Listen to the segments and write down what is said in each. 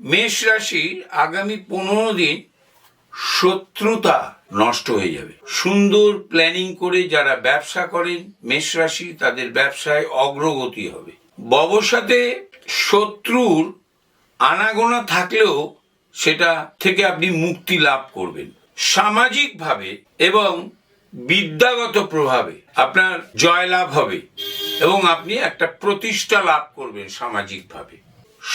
মেষ রাশি আগামী পনেরো দিন শত্রুতা নষ্ট হয়ে যাবে। সুন্দর প্ল্যানিং করে যারা ব্যবসা করেন, মেষ রাশি তাদের ব্যবসায় অগ্রগতি হবে। ব্যবসাতে শত্রুর আনাগোনা থাকলেও সেটা থেকে আপনি মুক্তি লাভ করবেন। সামাজিকভাবে এবং বিদ্যাগত প্রভাবে আপনার জয়লাভ হবে। এবং আপনি একটা প্রতিষ্ঠা লাভ করবেন সামাজিকভাবে।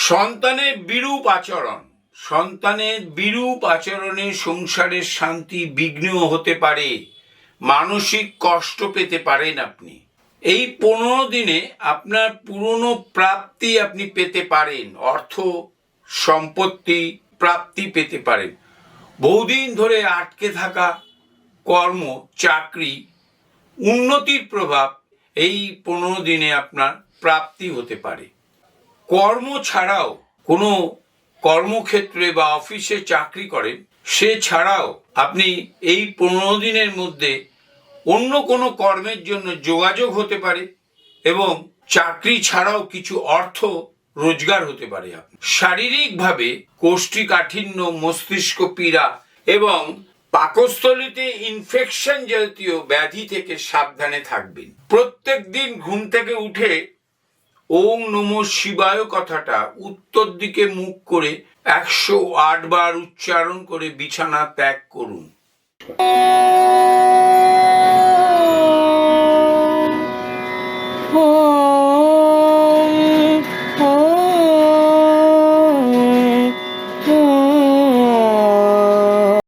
সন্তানের বিরূপ আচরণ সন্তানের বিরূপ আচরণে সংসারের শান্তি বিঘ্ন হতে পারে, মানসিক কষ্ট পেতে পারেন আপনি। এই পনেরো দিনে আপনার পুরনো প্রাপ্তি আপনি পেতে পারেন, অর্থ, সম্পত্তি প্রাপ্তি পেতে পারেন। বহুদিন ধরে আটকে থাকা কর্ম, চাকরি, উন্নতির প্রভাব এই পনেরো দিনে আপনার প্রাপ্তি হতে পারে। কর্ম ছাড়াও কোনো কর্মক্ষেত্রে বা অফিসে চাকরি করেন, সে ছাড়াও আপনি এই পনেরো দিনের মধ্যে অন্য কোনো কর্মের জন্য যোগাযোগ হতে পারে এবং চাকরি ছাড়াও কিছু অর্থ রোজগার হতে পারে শারীরিকভাবে কোষ্ঠীকাঠিন্য মস্তিষ্ক পীড়া এবং পাকস্থলীতে ইনফেকশন জাতীয় ব্যাধি থেকে সাবধানে থাকবেন। প্রত্যেক দিন ঘুম থেকে উঠে ওম নম শিবায় কথাটা উত্তর দিকে মুখ করে একশো আট বার উচ্চারণ করে বিছানা ত্যাগ করুন।